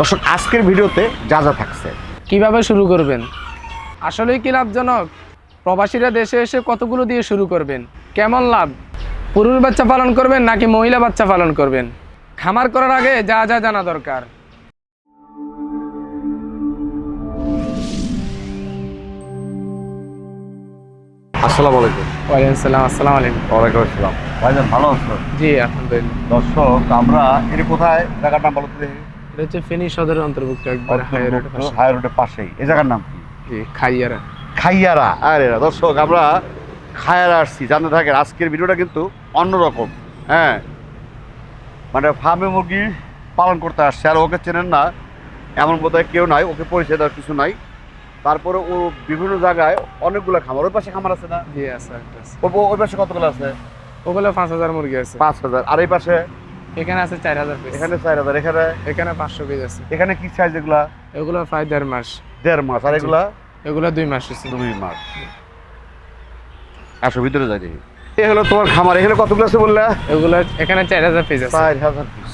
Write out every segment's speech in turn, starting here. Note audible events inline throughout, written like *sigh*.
দর্শক আজকের ভিডিওতে যা যা থাকছে। কীভাবে শুরু করবেন? আসলেই কি লাভজনক? প্রবাসীরা দেশে এসে কতগুলো দিয়ে শুরু করবেন? কেমন লাভ? পুরুষ বাচ্চা পালন করবেন নাকি মহিলা বাচ্চা পালন করবেন? খামার করার আগে যা যা জানা দরকার। আসসালামু আলাইকুম। ওয়ালাইকুম আসসালামু আলাইকুম। ওয়ালাইকুম আসসালাম। ভাইজান ভালো আছো? জি আলহামদুলিল্লাহ। দর্শক আমরা এর কোথায়? জায়গাটা নাম বলো তো দেখি। এটা হচ্ছে ফেনী সদরের অন্তর্ভুক্ত একবার হাই রোড হাই রোডের পাশেই। এই জায়গার নাম কি? খাইয়ারা। খাইয়ারা। আরে দর্শক আমরা খায়ারা আসছি। জানতে থাকেন আজকের ভিডিওটা কিন্তু অন্যরকম। হ্যাঁ। মানে ফার্মে মুরগি পালন করতে আসছে। আর ওকে চেনেন না এমন বোধহয় কেউ নাই ওকে পরিচয় দেওয়ার কিছু নাই। তারপরে ও বিভিন্ন জায়গায় অনেকগুলো খামার। ওই পাশে খামার আছে না? জি আছে ওই পাশে কতগুলো আছে? ওগুলো পাঁচ হাজার মুরগি আছে। পাঁচ হাজার। আর এই পাশে এখানে আছে চার হাজার পিস এখানে চার হাজার এখানে? এখানে পাঁচশো পিস আছে। এখানে কি সাইজ এগুলা? এগুলো প্রায় দেড় মাস। দেড় মাস আর এগুলা? এগুলো দুই মাস হচ্ছে দুই মাস। আসো ভিতরে যাই দেখি। এ হলো তোমার খামার এখানে কতগুলো আছে বললা? এগুলো এখানে চার হাজার পিস আছে। চার হাজার পিস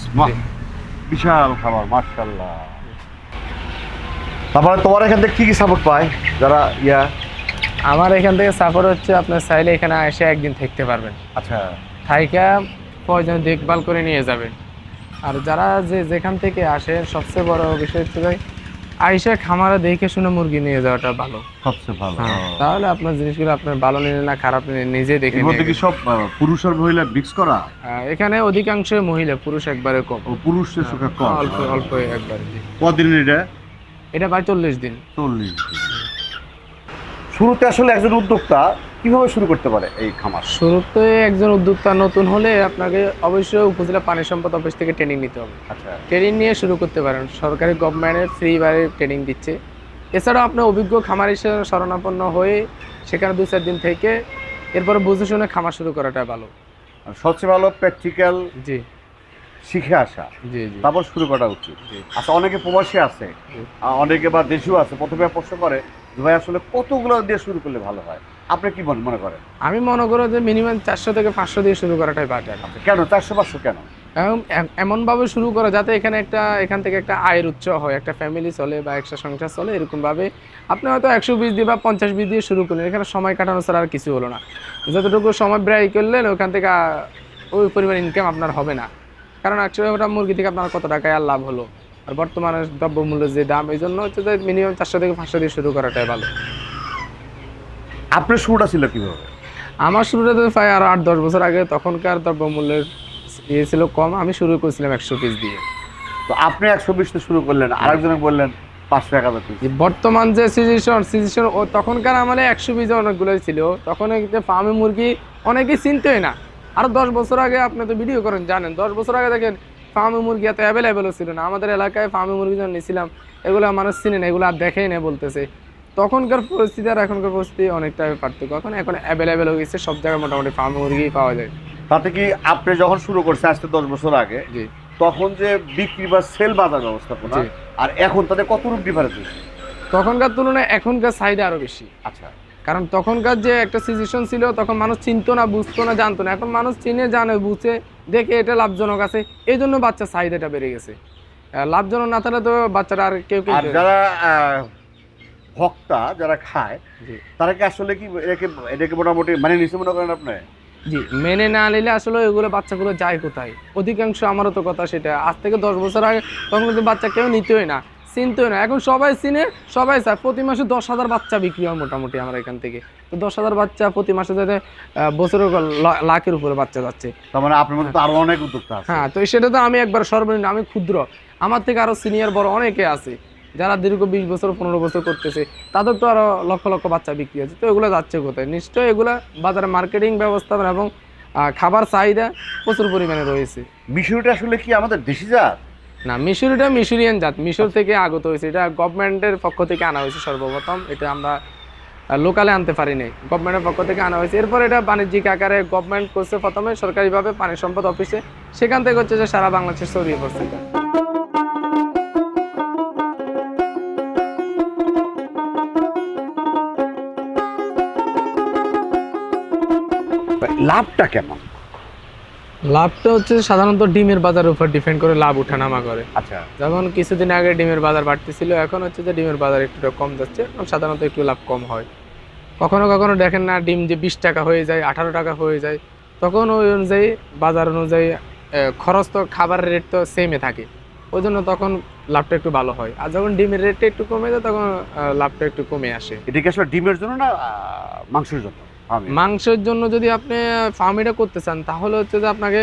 বিশাল খাবার মার্শাল্লাহ তারপরে তোমার এখান থেকে কি কি সাপোর্ট পায়? যারা ইয়া? আমার এখান থেকে সাপোর্ট হচ্ছে আপনার চাইলে এখানে এসে একদিন থাকতে পারবেন। আচ্ছা। থাইকা প্রয়োজন দেখভাল করে নিয়ে যাবেন আর যারা যে যেখান থেকে আসে সবচেয়ে বড় বিষয় হচ্ছে ভাই আইসা খামারে দেখে শুনে মুরগি নিয়ে যাওয়াটা ভালো। সবচেয়ে ভালো হ্যাঁ, তাহলে আপনার জিনিসগুলো আপনার ভালো নিলে না খারাপ নিলে নিজে দেখে এর মধ্যে কি সব পুরুষ আর মহিলা মিক্স করা? এখানে অধিকাংশ মহিলা পুরুষ একবারে কম। ও পুরুষের সংখ্যা কম। অল্প অল্প একবারে। জি। কদিন এটা? এটা ভাই চল্লিশ দিন। চল্লিশ শুরুতে আসলে একজন উদ্যোক্তা কীভাবে শুরু করতে পারে এই খামার? শুরুতে একজন উদ্যোক্তা নতুন হলে আপনাকে অবশ্যই উপজেলা পানি সম্পদ অফিস থেকে ট্রেনিং নিতে হবে। আচ্ছা। ট্রেনিং নিয়ে শুরু করতে পারেন। সরকারি গভর্নমেন্টের ফ্রি বারে ট্রেনিং দিচ্ছে। এছাড়াও আপনার অভিজ্ঞ খামার হিসেবে শরণাপন্ন হয়ে সেখানে দু চার দিন থেকে এরপরে বুঝে শুনে খামার শুরু করাটা ভালো। সবচেয়ে ভালো প্র্যাকটিক্যাল জি। শিখে আসা। জি জি। তারপর শুরু করা উচিত। আচ্ছা অনেকে প্রবাসী আছে অনেকে বা দেশীয় আছে প্রথমে প্রশ্ন করে ভাই আসলে কতগুলো দিয়ে শুরু করলে ভালো হয়? আপনি কি মনে মনে করেন? আমি মনে করো যে মিনিমাম চারশো থেকে পাঁচশো দিয়ে শুরু করাটাই বেটার কেন? চারশো পাঁচশো কেন? এমনভাবে শুরু করা যাতে এখানে একটা এখান থেকে একটা আয়ের উৎস হয় একটা ফ্যামিলি চলে বা একটা সংসার চলে এরকমভাবে আপনি হয়তো একশো বিশ দিয়ে বা পঞ্চাশ বিশ দিয়ে শুরু করলেন। এখানে সময় কাটানো ছাড়া আর কিছু হলো না। যতটুকু সময় ব্যয় করলেন ওখান থেকে ওই পরিমাণ ইনকাম আপনার হবে না। কারণ একশো ওটা মুরগি থেকে আপনার কত টাকায় আর লাভ হলো? আর বর্তমানে দ্রব্যমূল্যের যে দাম এই জন্য হচ্ছে যে মিনিমাম চারশো থেকে পাঁচশো দিয়ে শুরু করাটাই ভালো। আপনার শুরুটা ছিল কীভাবে? আমার শুরুটা তো প্রায় আরও আট দশ বছর আগে তখনকার দ্রব্যমূল্যের ইয়ে ছিল কম। আমি শুরু করেছিলাম একশো পিস দিয়ে। তো আপনি একশো বিশতে শুরু করলেন আরেকজনে বললেন পাঁচশো এক হাজার পিস বর্তমান যে সিচুয়েশন সিচুয়েশন ও তখনকার আমলে একশো পিস অনেকগুলোই ছিল। তখন যে ফার্মে মুরগি অনেকেই চিনতোই না। আরও দশ বছর আগে আপনি তো ভিডিও করেন জানেন। দশ বছর আগে দেখেন ফার্মে মুরগি এত অ্যাভেলেবেলও ছিল না। আমাদের এলাকায় ফার্মে মুরগি যখন নিয়েছিলাম এগুলো মানুষ চিনে না এগুলো আর দেখেই না বলতেছে। তখনকার পরিস্থিতি আর এখনকার পরিস্থিতি অনেকটা পার্থক্য। এখন এখন অ্যাভেলেবেল হয়ে গেছে সব জায়গায় মোটামুটি ফার্মে মুরগি পাওয়া যায়। তাতে কি আপনি যখন শুরু করছেন আজকে দশ বছর আগে জি। তখন যে বিক্রি বা সেল বাজার ব্যবস্থাপনা। আর এখন তাদের কতটুকু ডিফারেন্স হয়েছে? তখনকার তুলনায় এখনকার চাহিদা আরও বেশি। আচ্ছা। কারণ তখনকার যে একটা সিচুয়েশন ছিল তখন মানুষ চিনতো না বুঝতো না জানতো না। এখন মানুষ চিনে জানে বুঝে দেখে এটা লাভজনক আছে। এই জন্য বাচ্চার চাহিদাটা বেড়ে গেছে। লাভজনক না থাকলে তো বাচ্চারা আর কেউ কেউ যারা ভক্তা যারা খায়। তারা কি আসলে কি এটাকে এটাকে মোটামুটি মানে নিচে মনে করেন আপনি? জি মেনে না নিলে আসলে এগুলো বাচ্চাগুলো যায় কোথায়? অধিকাংশ আমারও তো কথা সেটা। আজ থেকে দশ বছর আগে তখন কিন্তু বাচ্চা কেউ নিতেই না। চিনতই না। এখন সবাই চিনে সবাই চায়। প্রতি মাসে দশ হাজার বাচ্চা বিক্রি হয় মোটামুটি আমার এখান থেকে। তো দশ হাজার বাচ্চা প্রতি মাসে যাতে বছরের লাখের উপরে বাচ্চা যাচ্ছে। তার মানে আপনার মধ্যে তো আরও অনেক উদ্যোক্তা হ্যাঁ তো সেটা তো আমি একবার সর্বনিম্ন আমি ক্ষুদ্র। আমার থেকে আরও সিনিয়র বড় অনেকে আছে যারা দীর্ঘ বিশ বছর পনেরো বছর করতেছে তাদের তো আরও লক্ষ লক্ষ বাচ্চা বিক্রি আছে তো এগুলো যাচ্ছে কোথায়? নিশ্চয়ই এগুলো বাজারে মার্কেটিং ব্যবস্থাপনা এবং খাবার চাহিদা প্রচুর পরিমাণে রয়েছে। মিশরিটা আসলে কি আমাদের দেশি জাত? না মিশরিটা মিশরিয়ান জাত। মিশর থেকে আগত হয়েছে। এটা গভর্নমেন্টের পক্ষ থেকে আনা হয়েছে সর্বপ্রথম। এটা আমরা লোকালে আনতে পারি নাই। গভর্নমেন্টের পক্ষ থেকে আনা হয়েছে। এরপর এটা বাণিজ্যিক আকারে গভর্নমেন্ট করছে প্রথমে সরকারিভাবে পানি সম্পদ অফিসে। সেখান থেকে হচ্ছে যে সারা বাংলাদেশে ছড়িয়ে পড়ছে। লাভটা কেমন? লাভটা হচ্ছে সাধারণত ডিমের বাজারের উপর ডিপেন্ড করে লাভ ওঠানামা করে। আচ্ছা। যখন কিছুদিন আগে ডিমের বাজার বাড়তেছিল এখন হচ্ছে যে ডিমের বাজার একটু কম যাচ্ছে সাধারণত একটু লাভ কম হয়। কখনো কখনো দেখেন না ডিম যে বিশ টাকা হয়ে যায় আঠারো টাকা হয়ে যায় তখন ওই অনুযায়ী বাজার অনুযায়ী খরচ তো খাবারের রেট তো সেমে থাকে। ওই জন্য তখন লাভটা একটু ভালো হয়। আর যখন ডিমের রেটটা একটু কমে যায় তখন লাভটা একটু কমে আসে। এটা কি আসলে ডিমের জন্য না মাংসের জন্য? মাংসের জন্য যদি আপনি ফার্মিটা করতে চান তাহলে হচ্ছে যে আপনাকে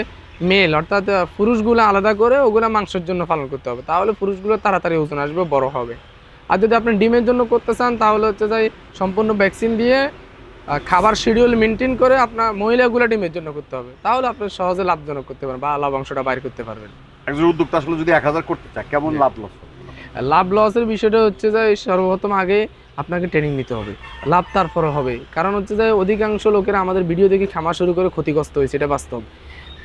মেল অর্থাৎ পুরুষগুলো আলাদা করে ওগুলো মাংসের জন্য পালন করতে হবে। তাহলে পুরুষগুলো তাড়াতাড়ি ওজন আসবে বড় হবে। আর যদি আপনি ডিমের জন্য করতে চান তাহলে হচ্ছে যে সম্পূর্ণ ভ্যাকসিন দিয়ে খাবার শিডিউল মেনটেন করে আপনার মহিলাগুলো ডিমের জন্য করতে হবে। তাহলে আপনি সহজে লাভজনক করতে পারবেন বা লাভাংশটা বাইর করতে পারবেন। একজন উদ্যোক্তা আসলে যদি এক হাজার করতে চায় কেমন লাভ লস লাভ লসের বিষয়টা হচ্ছে যে সর্বপ্রথম আগে আপনাকে ট্রেনিং নিতে হবে। লাভ তারপরে হবে। কারণ হচ্ছে যে অধিকাংশ লোকেরা আমাদের ভিডিও দেখে খামার শুরু করে ক্ষতিগ্রস্ত হয়েছে, এটা বাস্তব।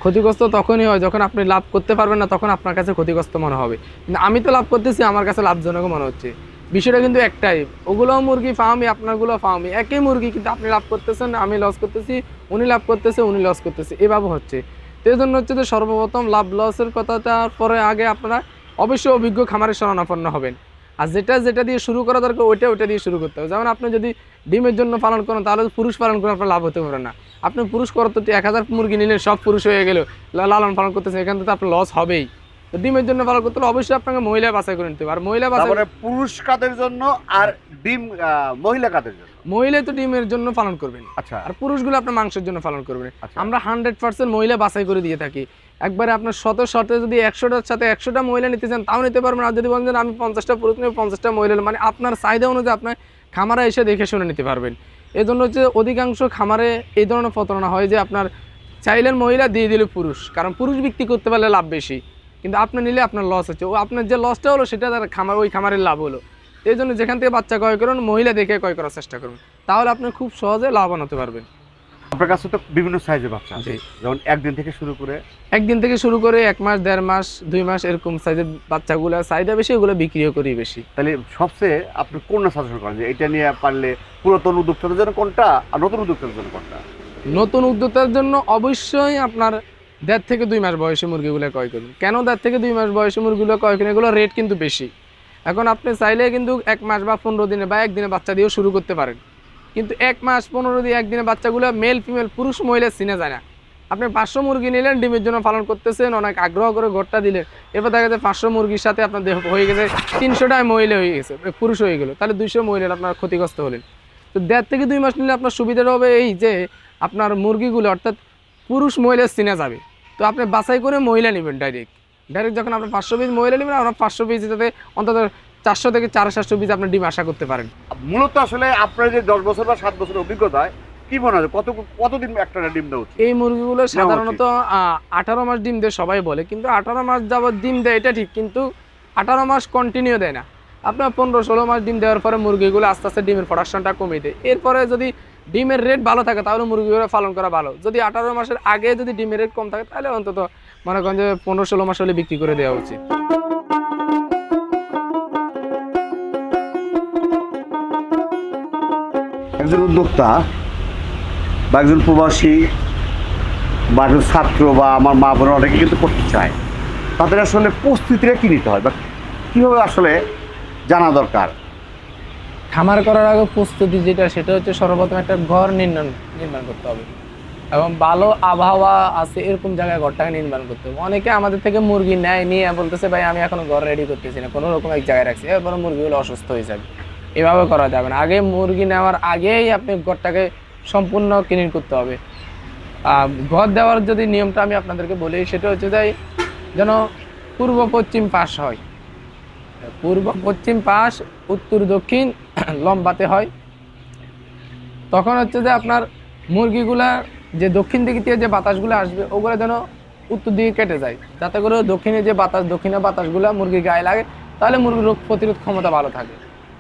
ক্ষতিগ্রস্ত তখনই হয় যখন আপনি লাভ করতে পারবেন না, তখন আপনার কাছে ক্ষতিগ্রস্ত মনে হবে। কিন্তু আমি তো লাভ করতেছি, আমার কাছে লাভজনক মনে হচ্ছে। বিষয়টা কিন্তু একটাই, ওগুলোও মুরগি ফার্মি আপনারগুলো ফার্মি একই মুরগি কিন্তু আপনি লাভ করতেছেন, আমি লস করতেছি, উনি লাভ করতেছে, উনি লস করতেছে, এভাবে হচ্ছে। তো এই জন্য হচ্ছে যে সর্বপ্রথম লাভ লসের কথাটার পরে আগে আপনারা অবশ্যই অভিজ্ঞ খামারের শরণাপন্ন হবেন। আর যেটা যেটা দিয়ে শুরু করা দরকার ওইটা ওইটা দিয়ে শুরু করতে হবে। যেমন আপনি যদি ডিমের জন্য পালন করেন তাহলে পুরুষ পালন করে আপনার লাভ হতে পারে না। আপনি পুরুষ করার তো এক হাজার মুরগি নিলেন সব পুরুষ হয়ে গেল লালন পালন করতেছেন এখান থেকে আপনার লস হবেই। তো ডিমের জন্য পালন করতে হলে অবশ্যই আপনাকে মহিলা বাছাই করে নিতে হবে। আর মহিলা বাছাই পুরুষ কাদের জন্য আর ডিম মহিলা কাদের জন্য? মহিলা তো ডিমের জন্য পালন করবেন। আচ্ছা। আর পুরুষগুলো আপনার মাংসের জন্য পালন করবেন। আচ্ছা। আমরা হান্ড্রেড পার্সেন্ট মহিলা বাছাই করে দিয়ে থাকি। একবারে আপনার শত শর্তে যদি একশোটার সাথে একশোটা মহিলা নিতে চান, তাও নিতে পারবেন আর যদি বলেন যে আমি পঞ্চাশটা পুরুষ নেব, পঞ্চাশটা মহিলা মানে আপনার চাহিদা অনুযায়ী আপনার খামারে এসে দেখে শুনে নিতে পারবেন। এই জন্য হচ্ছে অধিকাংশ খামারে এই ধরনের প্রতারণা হয় যে আপনার চাইলেন মহিলা, দিয়ে দিলে পুরুষ। কারণ পুরুষ বিক্রি করতে পারলে লাভ বেশি, কিন্তু আপনি নিলে আপনার লস হচ্ছে। ও আপনার যে লসটা হলো, সেটা তার খামার, ওই খামারের লাভ হলো। এই জন্য যেখান থেকে বাচ্চা ক্রয় করুন, মহিলা দেখে ক্রয় করার চেষ্টা করুন। তাহলে আপনি খুব সহজে লাভবান হতে পারবেন। আপনার কাছে তো বিভিন্ন সাইজের বাচ্চা আছে। যেমন একদিন থেকে শুরু করে একদিন থেকে শুরু করে এক মাস দেড় মাস দুই মাস এরকম সাইজের বাচ্চাগুলো চাহিদা বেশি ওগুলো বিক্রিও করি বেশি। তাহলে সবচেয়ে আপনি কোনটা সাজেশন করেন যে এটা নিয়ে পারলে পুরাতন উদ্যোক্তাদের জন্য কোনটা আর নতুন উদ্যোক্তাদের জন্য কোনটা? নতুন উদ্যোক্তার জন্য অবশ্যই আপনার দেড় থেকে দুই মাস বয়সী মুরগিগুলো ক্রয় করুন। কেন দেড় থেকে দুই মাস বয়সী মুরগিগুলো ক্রয় করুন? এগুলো রেট কিন্তু বেশি। এখন আপনি চাইলে কিন্তু এক মাস বা পনেরো দিনে বা একদিনে বাচ্চা দিয়েও শুরু করতে পারেন। কিন্তু এক মাস, পনেরো দিন, একদিনে বাচ্চাগুলো মেল ফিমেল পুরুষ, মহিলা চিনে যায় না। আপনি পাঁচশো মুরগি নিলেন, ডিমের জন্য পালন করতেছেন, অনেক আগ্রহ করে ঘরটা দিলেন। এরপর দেখা যাচ্ছে পাঁচশো মুরগির সাথে আপনার দেহ হয়ে গেছে তিনশোটায় মহিলা হয়ে গেছে পুরুষ হয়ে গেলো। তাহলে দুইশো মহিলার আপনার ক্ষতিগ্রস্ত হলেন। তো দেড় থেকে দুই মাস নিলে আপনার সুবিধাটা হবে এই যে, আপনার মুরগিগুলো অর্থাৎ পুরুষ মহিলা চিনে যাবে। তো আপনি বাছাই করে মহিলা নেবেন ডাইরেক্ট ডাইরেক্ট যখন আপনার পাঁচশো পিস মহিলা নেবেন, আপনার পাঁচশো পিস যাতে অন্তত চারশো থেকে চার সাতশো পিস আপনি ডিম আশা করতে পারেন। মূলত আসলে আপনার যে দশ বছর বা সাত বছরের অভিজ্ঞতায় কি মনে হয় কত কতদিন একটা ডিম দেওয়া উচিত? এই মুরগিগুলো সাধারণত আঠারো মাস ডিম দেয় সবাই বলে কিন্তু আঠারো মাস যাবত ডিম দেয় এটা ঠিক কিন্তু আঠারো মাস কন্টিনিউ দেয় না। আপনার পনেরো ষোলো মাস ডিম দেওয়ার পরে মুরগিগুলো আস্তে আস্তে ডিমের প্রোডাকশনটা কমিয়ে দেয়। এরপরে যদি ডিমের রেট ভালো থাকে তাহলে মুরগিগুলো পালন করা ভালো। যদি আঠারো মাসের আগে যদি ডিমের রেট কম থাকে তাহলে অন্তত মনে করেন যে পনেরো ষোলো মাস হলে বিক্রি করে দেওয়া উচিত। একজন উদ্যোক্তা বা একজন প্রবাসী বা একজন ছাত্র বা আমার মা বোন অনেকে কিন্তু করতে চায়। তাদের আসলে প্রস্তুতিটা কী নিতে হয় বা কীভাবে আসলে জানা দরকার? খামার করার আগে প্রস্তুতি যেটা, সেটা হচ্ছে সর্বপ্রথম একটা ঘর নির্মাণ নির্মাণ করতে হবে। এবং ভালো আবহাওয়া আছে, এরকম জায়গায় ঘরটাকে নির্মাণ করতে হবে। অনেকে আমাদের থেকে মুরগি নেয়, নিয়ে বলতেছে, ভাই, আমি এখনও ঘর রেডি করতেছি না। কোনো রকম এক জায়গায় রাখছি, এরপরে মুরগিগুলো অসুস্থ হয়ে যাবে। এভাবে করা যাবে না। আগে মুরগি নেওয়ার আগেই আপনি ঘরটাকে সম্পূর্ণ ক্লিন করতে হবে। আর ঘর দেওয়ার যদি নিয়মটা আমি আপনাদেরকে বলি, সেটা হচ্ছে যাই যেন পূর্ব পশ্চিম পাশ হয়। পূর্ব পশ্চিম পাশ, উত্তর দক্ষিণ *clears throat* লম্বাতে হয়। তখন হচ্ছে যে আপনার মুরগিগুলা যে দক্ষিণ দিকে দিয়ে যে বাতাসগুলো আসবে, ওগুলো যেন উত্তর দিকে কেটে যায়। যাতে করে দক্ষিণে যে বাতাস, দক্ষিণে বাতাসগুলো মুরগির গায়ে লাগে, তাহলে মুরগির রোগ প্রতিরোধ ক্ষমতা ভালো থাকে।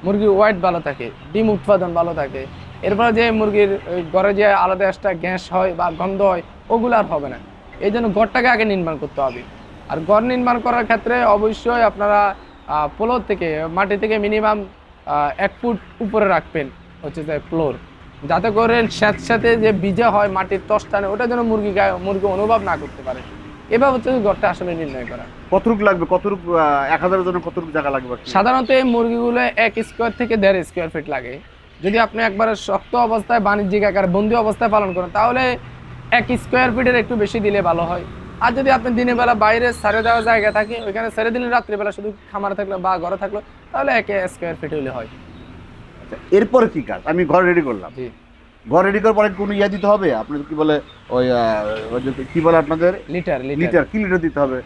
মুরগির ওয়েট ভালো থাকে, ডিম উৎপাদন ভালো থাকে। এরপরে যে মুরগির ঘরে যে আলাদা একটা গ্যাস হয় বা গন্ধ হয়, ওগুলো আর হবে না। এই জন্য ঘরটাকে আগে নির্মাণ করতে হবে। আর ঘর নির্মাণ করার ক্ষেত্রে অবশ্যই আপনারা ফ্লোর থেকে, মাটি থেকে মিনিমাম এক ফুট উপরে রাখবেন, হচ্ছে যে ফ্লোর যাতে করে স্যাঁত সাথে যে বীজা হয় মাটির তস টানে ওটা যেন মুরগি গায়ে, মুরগি অনুভব না করতে পারে। এভাবে হচ্ছে ঘরটা আসলে নির্ণয় করা। কতটুকু লাগবে? কতটুকু এক হাজারের জন্য কতটুকু জায়গা লাগবে? সাধারণত এই মুরগিগুলো এক স্কোয়ার থেকে দেড় স্কোয়ার ফিট লাগে। যদি আপনি একবারে শক্ত অবস্থায় বাণিজ্যিক আকারে বন্দি অবস্থায় পালন করেন তাহলে এক স্কোয়ার ফিটের একটু বেশি দিলে ভালো হয়। আর যদি আপনি দিনের বেলা বাইরে সারে দেওয়া জায়গা থাকে ওইখানে ছেড়ে দিলেন রাত্রিবেলা শুধু খামারে থাকল বা ঘরে থাকল তাহলে এক স্কোয়ার ফিট হলে হয়। আচ্ছা, এরপরে কি কাজ? আমি ঘর রেডি করলাম। জি। ঘর রেডি করার পরে কোনো ইয়া দিতে হবে? আপনি কি বলে ওই কি বলে আপনাদের? Litre litre. কি লিটার দিতে হবে?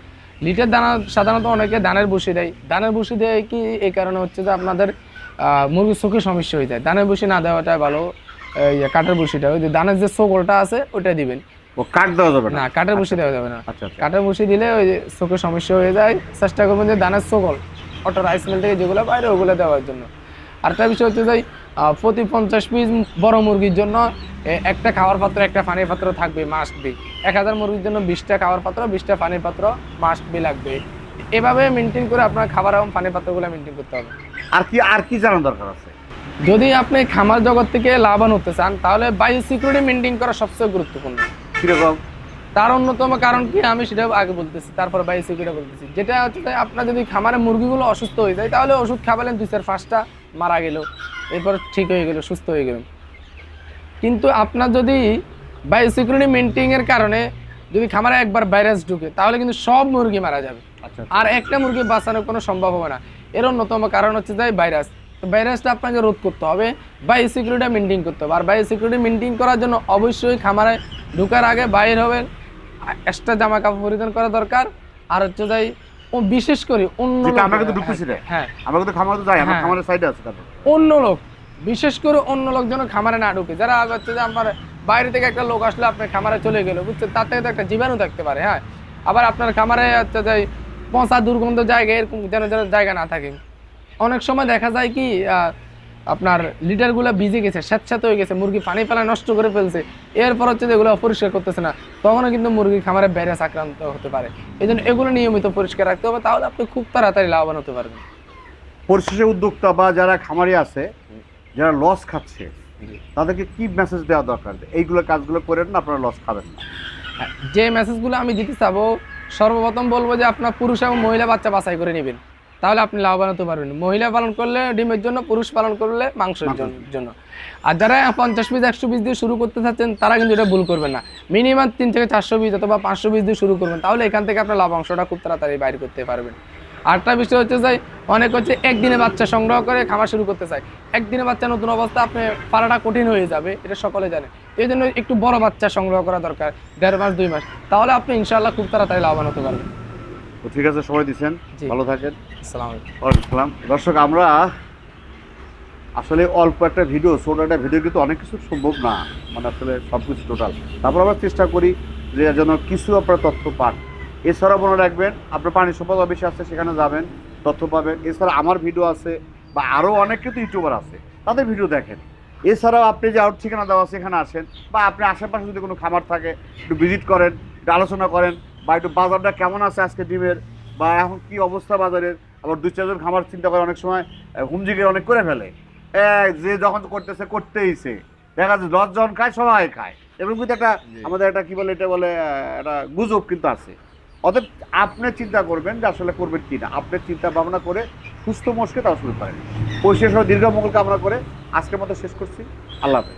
লিটার দানা সাধারণত অনেকে ধানের বসি দেয়। ধানের বসি দেয় কি? এই কারণে হচ্ছে যে আপনাদের মুরগির চোখে সমস্যা হয়ে যায়। ধানের বসি না দেওয়াটাই ভালো কাঠের বসিটা ওই যে ধানের যে চোখলটা আছে ওটা দিবেন। ও কাট দেওয়া যাবে না? কাঠের বসি দেওয়া যাবে না। আচ্ছা আচ্ছা কাঠের বসি দিলে ওই যে চোখে সমস্যা হয়ে যায়। চেষ্টা করবেন যে ধানের চোখল অটো রাইস মিল থেকে যেগুলো বাইরে ওগুলো দেওয়ার জন্য। আরেকটা বিষয় হচ্ছে যে প্রতি পঞ্চাশ পিস বড় মুরগির জন্য একটা খাওয়ার পাত্র একটা পানির পাত্র থাকবে মাস্ট বি এক হাজার মুরগির জন্য বিশটা খাওয়ার পাত্র বিশটা পানির পাত্র মাস্ট বি লাগবে। এভাবে মেনটেন করে আপনার খাবার এবং পানির পাত্রগুলো মেনটেন করতে হবে। আর কি আর কি জানার দরকার আছে? যদি আপনি খামার জগৎ থেকে লাভবান হতে চান তাহলে বায়ো সিকিউরিটি মেনটেন করা সবচেয়ে গুরুত্বপূর্ণ। কীরকম? তার অন্যতম কারণ কি আমি সেটা আগে বলতেছি তারপর বায়ো সিকিউরিটি বলতেছি। যেটা হচ্ছে আপনার যদি খামারে মুরগিগুলো অসুস্থ হয়ে যায় তাহলে ওষুধ খাওয়ালেন দুই চার পাঁচটা মারা গেল এরপর ঠিক হয়ে গেল সুস্থ হয়ে গেল। কিন্তু আপনার যদি বায়ো সিকিউরিটি মেনটেনের কারণে যদি খামারে একবার ভাইরাস ঢুকে তাহলে কিন্তু সব মুরগি মারা যাবে। আচ্ছা আর একটা মুরগি বাঁচানোর কোনো সম্ভব হবে না। এর অন্যতম কারণ হচ্ছে যে ভাইরাস তো ভাইরাসটা আপনাকে রোধ করতে হবে বায়ো সিকিউরিটি মেনটেন করতে হবে। আর বায়ো সিকিউরিটি মেনটেন করার জন্য অবশ্যই খামারে ঢোকার আগে বাইর হবে এক্সট্রা জামা কাপড় পরিধান করা দরকার। আর হচ্ছে যাই ও বিশেষ করে অন্য আমরা কিন্তু ঢুকতেছি না। হ্যাঁ। আমরা কিন্তু খামার তো যাই আমার হ্যাঁ। খামারের সাইডে আছে তারপর। অন্য লোক বিশেষ করে অন্য লোক যেন খামারে না ঢুকে। যারা হচ্ছে যে আমার বাইরে থেকে একটা লোক আসলে আপনার খামারে চলে গেল বুঝছেন? তার থেকে তো একটা জীবাণু থাকতে পারে হ্যাঁ? আবার আপনার খামারে হচ্ছে যে পচা দুর্গন্ধ জায়গা এরকম যেন যেন জায়গা না থাকে। অনেক সময় দেখা যায় কি আহ, আপনার লিটারগুলো ভিজে গেছে স্যাঁতস্যাঁত হয়ে গেছে মুরগি পানি পালা নষ্ট করে ফেলছে। এরপর হচ্ছে যে এগুলো পরিষ্কার করতেছে না। তখনও কিন্তু মুরগি খামারে ভাইরাস আক্রান্ত হতে পারে। এই জন্য এগুলো নিয়মিত পরিষ্কার রাখতে হবে তাহলে আপনি খুব তাড়াতাড়ি লাভবান হতে পারবেন। পরিশেষে উদ্যোক্তা বা যারা খামারি আছে যারা লস খাচ্ছে তাদেরকে কি মেসেজ দেওয়া দরকার? এইগুলো কাজগুলো করেন না আপনারা লস খাবেন না। হ্যাঁ, যে মেসেজগুলো আমি দিতে চাবো সর্বপ্রথম বলব যে আপনার পুরুষ এবং মহিলা বাচ্চা বাছাই করে নেবেন। তাহলে আপনি লাভবান হতে পারবেন। মহিলা পালন করলে ডিমের জন্য পুরুষ পালন করলে মাংসের জন্য। আর যারা পঞ্চাশ পিস একশো পিস দিয়ে শুরু করতে চাচ্ছেন তারা কিন্তু এটা ভুল করবেন না। মিনিমাম তিন থেকে চারশো পিস অথবা পাঁচশো পিস দিয়ে শুরু করবেন। তাহলে এখান থেকে আপনার লাভাংশটা খুব তাড়াতাড়ি বাইর করতে পারবেন। আরেকটা বিষয় হচ্ছে যে অনেক হচ্ছে একদিনে বাচ্চা সংগ্রহ করে খামার শুরু করতে চায়। একদিনে বাচ্চা নতুন অবস্থা আপনি পালাটা কঠিন হয়ে যাবে এটা সকলে জানে। এই জন্য একটু বড় বাচ্চা সংগ্রহ করা দরকার দেড় মাস দুই মাস। তাহলে আপনি ইনশাআল্লাহ খুব তাড়াতাড়ি লাভবান হতে পারবেন। তো ঠিক আছে সময় দিচ্ছেন ভালো থাকেন। আসসালামু দর্শক আমরা আসলে অল্প একটা ভিডিও ছোট একটা ভিডিও কিন্তু অনেক কিছু সম্ভব না। মানে আসলে সব কিছু টোটাল তারপর আমরা চেষ্টা করি যে যেন কিছু আপনারা তথ্য পান। এছাড়াও মনে রাখবেন আপনার পানি সম্পদ অফিস আছে সেখানে যাবেন তথ্য পাবেন। এছাড়া আমার ভিডিও আছে বা আরও অনেক কিন্তু ইউটিউবার আছে তাদের ভিডিও দেখেন। এছাড়াও আপনি যে আউট ঠিকানা দেওয়া এখানে আসেন বা আপনি আশেপাশে যদি কোনো খামার থাকে একটু ভিজিট করেন একটু আলোচনা করেন বা একটু বাজারটা কেমন আছে আজকে ডিমের? বা এখন কি অবস্থা বাজারের? আবার দুই চারজন খামার চিন্তা করে অনেক সময় হুমজিকে অনেক করে ফেলে। এক যে যখন করতেছে করতেইছে দেখা যাচ্ছে দশ জন খায় সবাই খায়। এবং কিন্তু একটা আমাদের একটা কি বলে এটা বলে একটা গুজব কিন্তু আছে। অতএব আপনি চিন্তা করবেন যে আসলে করবেন কি না আপনি চিন্তা ভাবনা করে সুস্থ মস্কে তাও শুরু করেন। পরিশেষ দীর্ঘ মঙ্গল কামনা করে আজকের মতো শেষ করছি। আল্লাহ হাফেজ।